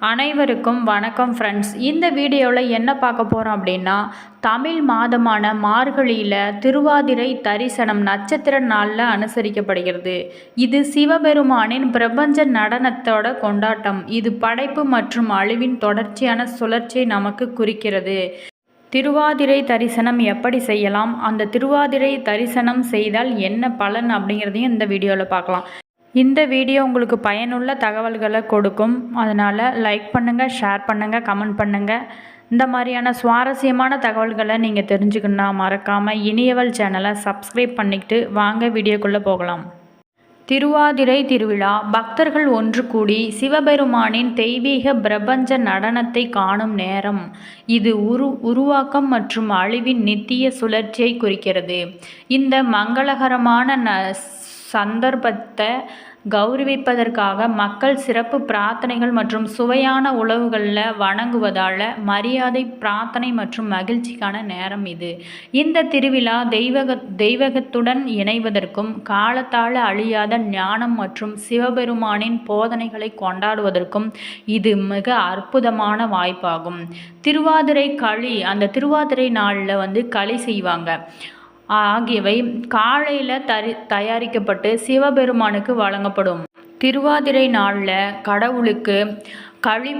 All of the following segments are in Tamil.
அனைவருக்கும் வணக்கம் ஃப்ரெண்ட்ஸ் இந்த வீடியோவில் என்ன பார்க்க போகிறோம் அப்படின்னா தமிழ் மாதமான மார்கழியில் திருவாதிரை தரிசனம் நட்சத்திர நாளில் அனுசரிக்கப்படுகிறது. இது சிவபெருமானின் பிரபஞ்ச நடனத்தோட கொண்டாட்டம். இது படைப்பு மற்றும் அழிவின் தொடர்ச்சியான சுழற்சியை நமக்கு குறிக்கிறது. திருவாதிரை தரிசனம் எப்படி செய்யலாம்? அந்த திருவாதிரை தரிசனம் செய்தால் என்ன பலன் அப்படிங்கிறதையும் இந்த வீடியோவில் பார்க்கலாம். இந்த வீடியோ உங்களுக்கு பயனுள்ள தகவல்களை கொடுக்கும். அதனால் லைக் பண்ணுங்கள் ஷேர் பண்ணுங்கள் கமெண்ட் பண்ணுங்கள் இந்த மாதிரியான சுவாரஸ்யமான தகவல்களை நீங்கள் தெரிஞ்சுக்கணுன்னா மறக்காமல் இனியவள் சேனலை சப்ஸ்கிரைப் பண்ணிக்கிட்டு வாங்க வீடியோக்குள்ளே போகலாம். திருவாதிரை திருவிழா பக்தர்கள் ஒன்று கூடி சிவபெருமானின் தெய்வீக பிரபஞ்ச நடனத்தை காணும் நேரம். இது உரு உருவாக்கம் மற்றும் அழிவின் நித்திய சுழற்சியை குறிக்கிறது. இந்த மங்களகரமான ந சந்தர்ப்பத்தை கௌரவிப்பதற்காக மக்கள் சிறப்பு பிரார்த்தனைகள் மற்றும் சுவையான உணவுகளில் வணங்குவதால் மரியாதை பிரார்த்தனை மற்றும் மகிழ்ச்சிக்கான நேரம் இது. இந்த திருவிழா தெய்வக தெய்வகத்துடன் இணைவதற்கும் காலத்தால் அழியாத ஞானம் மற்றும் சிவபெருமானின் போதனைகளை கொண்டாடுவதற்கும் இது மிக அற்புதமான வாய்ப்பாகும். திருவாதிரை களி அந்த திருவாதிரை நாளில் வந்து களி செய்வாங்க. ஆகியவை காலையில் தரி தயாரிக்கப்பட்டு சிவபெருமானுக்கு வழங்கப்படும். திருவாதிரை நாளில் கடவுளுக்கு களி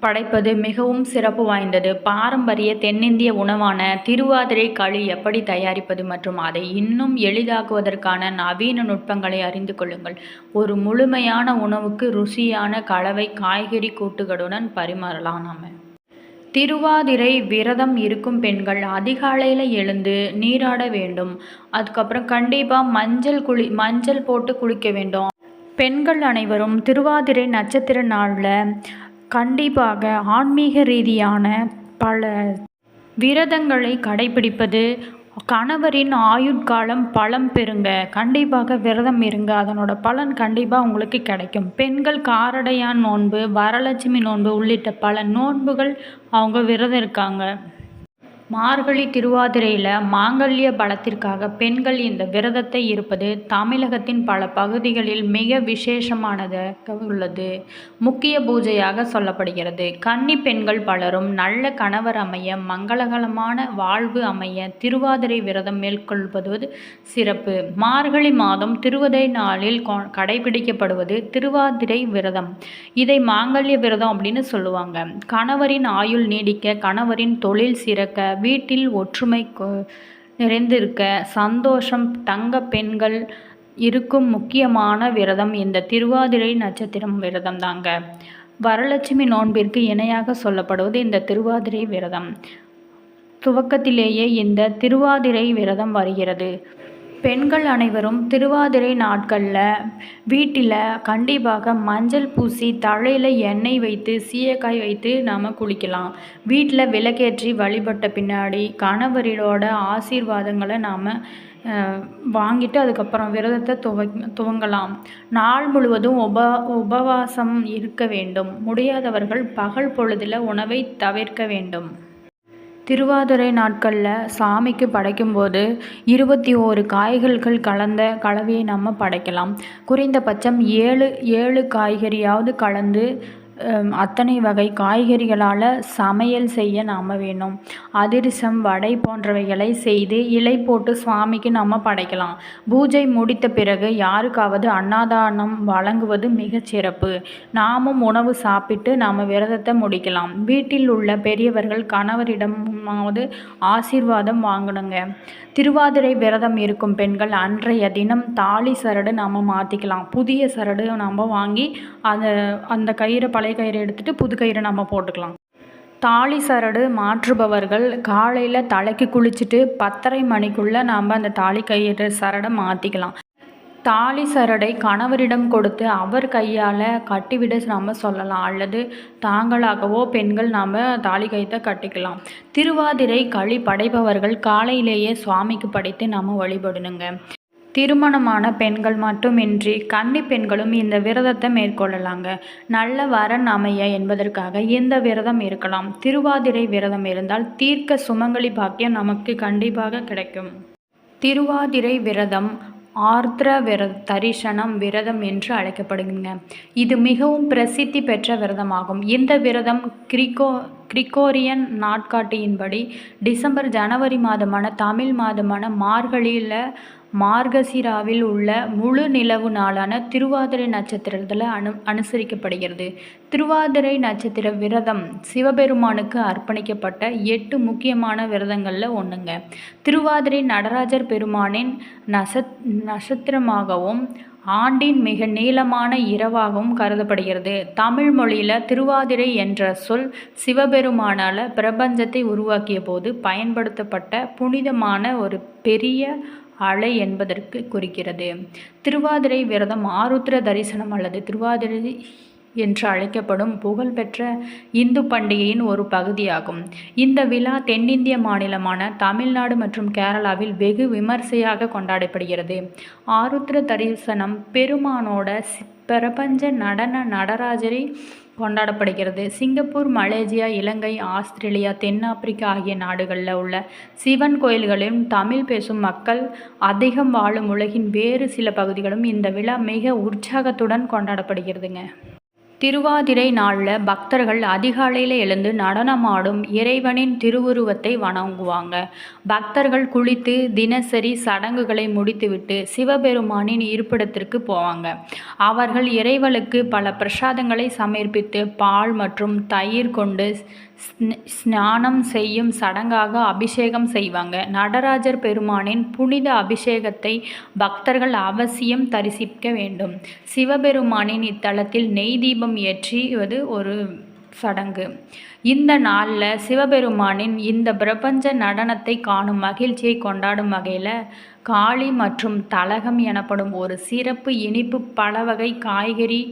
படைப்பது மிகவும் சிறப்பு வாய்ந்தது. பாரம்பரிய தென்னிந்திய உணவான திருவாதிரை களி எப்படி தயாரிப்பது மற்றும் அதை இன்னும் எளிதாக்குவதற்கான நவீன நுட்பங்களை அறிந்து கொள்ளுங்கள். ஒரு முழுமையான உணவுக்கு ருசியான கலவை காய்கறி கூட்டுகளுடன் பரிமாறலாம் நாம. திருவாதிரை விரதம் இருக்கும் பெண்கள் அதிகாலையில் எழுந்து நீராட வேண்டும். அதுக்கப்புறம் கண்டிப்பாக மஞ்சள் குளி மஞ்சள் போட்டு குளிக்க வேண்டும். பெண்கள் அனைவரும் திருவாதிரை நட்சத்திர நாளில் கண்டிப்பாக ஆன்மீக ரீதியான பல விரதங்களை கடைபிடிப்பது கணவரின் ஆயுட்காலம் பலம் பெறுங்க. கண்டிப்பாக விரதம் இருங்க. அதனோட பலன் கண்டிப்பாக உங்களுக்கு கிடைக்கும். பெண்கள் காரடையான் நோன்பு வரலட்சுமி நோன்பு உள்ளிட்ட பல நோன்புகள் அவங்க விரதம் இருக்காங்க. மார்கழி திருவாதிரையில் மாங்கல்ய பலத்திற்காக பெண்கள் இந்த விரதத்தை இருப்பது தமிழகத்தின் பல பகுதிகளில் மிக விசேஷமானதாக உள்ளது. முக்கிய பூஜையாக சொல்லப்படுகிறது. கன்னி பெண்கள் பலரும் நல்ல கணவர் அமைய மங்களகரமான வாழ்வு அமைய திருவாதிரை விரதம் மேற்கொள்வது சிறப்பு. மார்கழி மாதம் திருவதை நாளில் கடைபிடிக்கப்படுவது திருவாதிரை விரதம். இதை மாங்கல்ய விரதம் அப்படின்னு சொல்லுவாங்க. கணவரின் ஆயுள் நீடிக்க கணவரின் தொழில் சிறக்க வீட்டில் ஒற்றுமை நிறைந்திருக்க சந்தோஷம் தங்க பெண்கள் இருக்கும் முக்கியமான விரதம் இந்த திருவாதிரை நட்சத்திரம் விரதம் தாங்க வரலட்சுமி நோன்பிற்கு இணையாக சொல்லப்படுவது இந்த திருவாதிரை விரதம். துவக்கத்திலேயே இந்த திருவாதிரை விரதம் வருகிறது. பெண்கள் அனைவரும் திருவாதிரை நாட்களில் வீட்டில் கண்டிப்பாக மஞ்சள் பூசி தலையில் எண்ணெய் வைத்து சீயக்காய் வைத்து நாம் குளிக்கலாம். வீட்டில் விளக்கேற்றி வழிபட்ட பின்னாடி கணவரிடோட ஆசீர்வாதங்களை நாம் வாங்கிட்டு அதுக்கப்புறம் விரதத்தை துவ துவங்கலாம். நாள் முழுவதும் உப உபவாசம் இருக்க வேண்டும். முடியாதவர்கள் பகல் பொழுதில் உணவை தவிர்க்க வேண்டும். திருவாதிரை நாட்களில் சாமிக்கு படைக்கும்போது இருபத்தி ஓரு காய்கறிகள் கலந்த கலவையை நம்ம படைக்கலாம். குறைந்தபட்சம் ஏழு ஏழு காய்கறியாவது கலந்து அத்தனை வகை காய்கறிகளால் சமையல் செய்ய நாம் வேணும். அதிரசம் வடை போன்றவைகளை செய்து இலை போட்டு சுவாமிக்கு நம்ம படைக்கலாம். பூஜை முடித்த பிறகு யாருக்காவது அன்னதானம் வழங்குவது மிகச் சிறப்பு. நாமும் உணவு சாப்பிட்டு நாம் விரதத்தை முடிக்கலாம். வீட்டில் உள்ள பெரியவர்கள் கணவரிடமாவது ஆசீர்வாதம் வாங்கணுங்க. திருவாதிரை விரதம் இருக்கும் பெண்கள் அன்றைய தினம் தாலி சரடு நம்ம மாற்றிக்கலாம் புதிய சரடு நாம் வாங்கி அந்த அந்த கயிறை பழைய கயிறு எடுத்துகிட்டு புது கயிறை நம்ம போட்டுக்கலாம். தாலி சரடு மாற்றுபவர்கள் காலையில் தலைக்கு குளிச்சுட்டு பத்தரை மணிக்குள்ளே நாம் அந்த தாலி கயிறு சரடை மாற்றிக்கலாம் தாலி சரடை கணவரிடம் கொடுத்து அவர் கையால் கட்டிவிட நம்ம சொல்லலாம். அல்லது தாங்களாகவோ பெண்கள் நாம் தாலி கயிற்றை கட்டிக்கலாம். திருவாதிரை களி படைப்பவர்கள் காலையிலேயே சுவாமிக்கு படைத்து நம்ம வழிபடணுங்க. திருமணமான பெண்கள் மட்டுமின்றி கன்னி பெண்களும் இந்த விரதத்தை மேற்கொள்ளலாங்க. நல்ல வரன் அமைய என்பதற்காக இந்த விரதம் இருக்கலாம். திருவாதிரை விரதம் இருந்தால் தீர்க்க சுமங்கலி பாக்கியம் நமக்கு கண்டிப்பாக கிடைக்கும். திருவாதிரை விரதம் ஆர்திர விர தரிசனம் விரதம் என்று அழைக்கப்படுதுங்க இது மிகவும் பிரசித்தி பெற்ற விரதமாகும். இந்த விரதம் கிரிகோ கிரிகோரியன் நாட்காட்டியின்படி டிசம்பர் ஜனவரி மாதமான தமிழ் மாதமான மார்கழியில் மார்கசிராவில் உள்ள முழு நிலவு நாளான திருவாதிரை நட்சத்திரத்தில் அனு அனுசரிக்கப்படுகிறது. திருவாதிரை நட்சத்திர விரதம் சிவபெருமானுக்கு அர்ப்பணிக்கப்பட்ட எட்டு முக்கியமான விரதங்களில் ஒன்றுங்க திருவாதிரை நடராஜர் பெருமானின் நசத் நட்சத்திரமாகவும் ஆண்டின் மிக நீளமான இரவாகவும் கருதப்படுகிறது. தமிழ் மொழியில் திருவாதிரை என்ற சொல் சிவபெருமானால் பிரபஞ்சத்தை உருவாக்கிய போது பயன்படுத்தப்பட்ட புனிதமான ஒரு பெரிய அலை என்பதற்கு குறிக்கிறது. திருவாதிரை விரதம் ஆருத்ர தரிசனம் அல்லது திருவாதிரை என்று அழைக்கப்படும் புகழ்பெற்ற இந்து பண்டிகையின் ஒரு பகுதியாகும். இந்த விழா தென்னிந்திய மாநிலமான தமிழ்நாடு மற்றும் கேரளாவில் வெகு விமர்சையாக கொண்டாடப்படுகிறது. ஆருத்ர தரிசனம் பெருமானோட பிரபஞ்ச நடன நடராஜரை கொண்டாடப்படுகிறது. சிங்கப்பூர் மலேசியா இலங்கை ஆஸ்திரேலியா தென்னாப்பிரிக்கா ஆகிய நாடுகளில் உள்ள சிவன் கோயில்களிலும் தமிழ் பேசும் மக்கள் அதிகம் வாழும் உலகின் வேறு சில பகுதிகளும் இந்த விழா மிக உற்சாகத்துடன் கொண்டாடப்படுகிறதுங்க. திருவாதிரை நாளில் பக்தர்கள் அதிகாலையில் எழுந்து நடனமாடும் இறைவனின் திருவுருவத்தை வணங்குவாங்க. பக்தர்கள் குளித்து தினசரி சடங்குகளை முடித்துவிட்டு சிவபெருமானின் இருப்பிடத்திற்கு போவாங்க. அவர்கள் இறைவனுக்கு பல பிரசாதங்களை சமர்ப்பித்து பால் மற்றும் தயிர் கொண்டு ஸ்நானம் செய்யும் சடங்காக அபிஷேகம் செய்வாங்க. நடராஜர் பெருமானின் புனித அபிஷேகத்தை பக்தர்கள் அவசியம் தரிசிக்க வேண்டும். சிவபெருமானின் இத்தலத்தில் நெய் தீபம் ஏற்றிவது ஒரு சடங்கு. இந்த நாளில் சிவபெருமானின் இந்த பிரபஞ்ச நடனத்தை காணும் மகிழ்ச்சியை கொண்டாடும் வகையில் காளி மற்றும் தலகம் எனப்படும் ஒரு சிறப்பு இனிப்பு பல வகை காய்கறி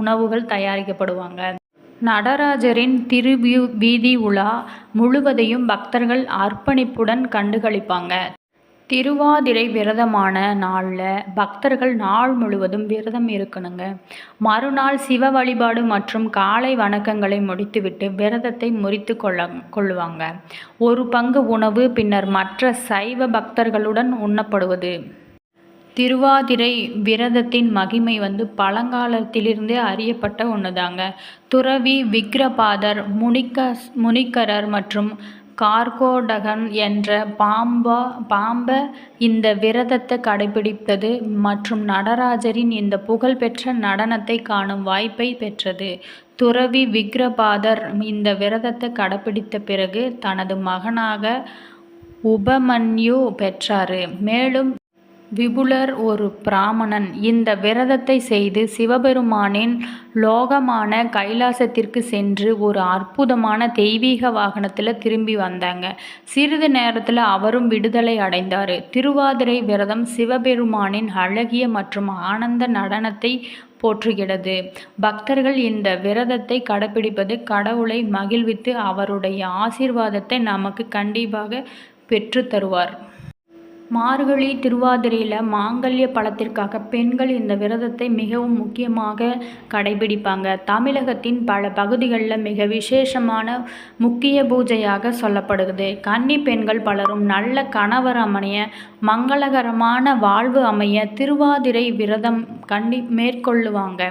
உணவுகள் தயாரிக்கப்படுவாங்க. நடராஜரின் திருவியூ வீதி உலா முழுவதையும் பக்தர்கள் அர்ப்பணிப்புடன் கண்டுகளிப்பாங்க. திருவாதிரை விரதமான நாளில் பக்தர்கள் நாள் முழுவதும் விரதம் இருக்கணுங்க. மறுநாள் சிவ வழிபாடு மற்றும் காலை வணக்கங்களை முடித்துவிட்டு விரதத்தை முறித்து கொள்ள கொள்ளுவாங்க ஒரு பங்கு உணவு பின்னர் மற்ற சைவ பக்தர்களுடன் உண்ணப்படுவது. திருவாதிரை விரதத்தின் மகிமை வந்து பழங்காலத்திலிருந்தே அறியப்பட்ட ஒன்று தாங்க துறவி விக்ரபாதர் முனிக்க முனிக்கரர் மற்றும் கார்கோடகன் என்ற பாம்பா பாம்ப இந்த விரதத்தை கடைபிடித்தது மற்றும் நடராஜரின் இந்த புகழ்பெற்ற நடனத்தை காணும் வாய்ப்பை பெற்றது. துறவி விக்ரபாதர் இந்த விரதத்தை கடைபிடித்த பிறகு தனது மகனாக உபமன்யு பெற்றார். மேலும் விபுலர் ஒரு பிராமணன். இந்த விரதத்தை செய்து சிவபெருமானின் லோகமான கைலாசத்திற்கு சென்று ஒரு அற்புதமான தெய்வீக வாகனத்தில் திரும்பி வந்தாங்க. சிறிது நேரத்தில் அவரும் விடுதலை அடைந்தார். திருவாதிரை விரதம் சிவபெருமானின் அழகிய மற்றும் ஆனந்த நடனத்தை போற்றுகிறது. பக்தர்கள் இந்த விரதத்தை கடைபிடிப்பது கடவுளை மகிழ்வித்து அவருடைய ஆசீர்வாதத்தை நமக்கு கண்டிப்பாக பெற்று தருவார். மார்கழி திருவாதிரையில் மாங்கல்ய பழத்திற்காக பெண்கள் இந்த விரதத்தை மிகவும் முக்கியமாக கடைபிடிப்பாங்க. தமிழகத்தின் பல பகுதிகளில் மிக விசேஷமான முக்கிய பூஜையாக சொல்லப்படுகிறது. கன்னி பெண்கள் பலரும் நல்ல கணவர் அமைய மங்களகரமான வாழ்வு அமைய திருவாதிரை விரதம் கண்டி மேற்கொள்ளுவாங்க.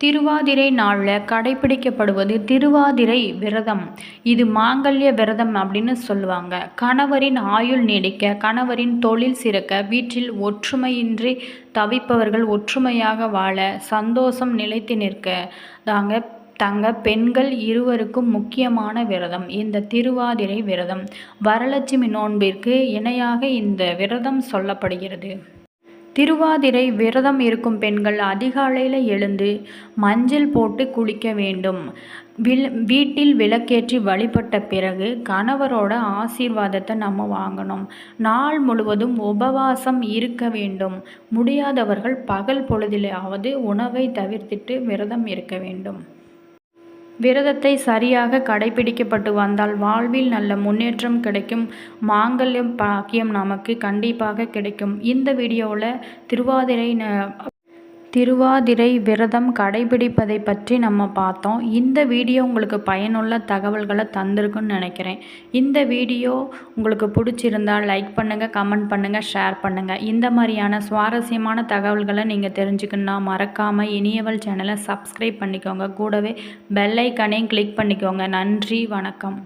திருவாதிரை நாளில் கடைபிடிக்கப்படுவது திருவாதிரை விரதம். இது மாங்கல்ய விரதம் அப்படின்னு சொல்லுவாங்க. கணவரின் ஆயுள் நீடிக்க கணவரின் தொழில் சிறக்க வீட்டில் ஒற்றுமையின்றி தவிப்பவர்கள் ஒற்றுமையாக வாழ சந்தோஷம் நிலைத்து நிற்க தாங்க தங்க பெண்கள் இருவருக்கும் முக்கியமான விரதம். இந்த திருவாதிரை விரதம் வரலட்சுமி நோன்பிற்கு இணையாக இந்த விரதம் சொல்லப்படுகிறது. திருவாதிரை விரதம் இருக்கும் பெண்கள் அதிகாலையில் எழுந்து மஞ்சள் போட்டு குளிக்க வேண்டும். வில் வீட்டில் விளக்கேற்றி வழிபட்ட பிறகு கணவரோட ஆசீர்வாதத்தை நம்ம வாங்கணும். நாள் முழுவதும் உபவாசம் இருக்க வேண்டும். முடியாதவர்கள் பகல் பொழுதிலாவது உணவை தவிர்த்திட்டு விரதம் இருக்க வேண்டும். விரதத்தை சரியாக கடைபிடிக்கப்பட்டு வந்தால் வாழ்வில் நல்ல முன்னேற்றம் கிடைக்கும். மாங்கல்யம் பாக்கியம் நமக்கு கண்டிப்பாக கிடைக்கும். இந்த வீடியோவில் திருவாதிரை திருவாதிரை விரதம் கடைபிடிப்பதை பற்றி நம்ம பார்த்தோம். இந்த வீடியோ உங்களுக்கு பயனுள்ள தகவல்களை தந்திருக்குன்னு நினைக்கிறேன். இந்த வீடியோ உங்களுக்கு பிடிச்சிருந்தால் லைக் பண்ணுங்கள் கமெண்ட் பண்ணுங்கள் ஷேர் பண்ணுங்கள் இந்த மாதிரியான சுவாரஸ்யமான தகவல்களை நீங்கள் தெரிஞ்சுக்கணுன்னா மறக்காமல் இனியவள் சேனலை சப்ஸ்கிரைப் பண்ணிக்கோங்க. கூடவே பெல்லைக்கனையும் கிளிக் பண்ணிக்கோங்க. நன்றி வணக்கம்.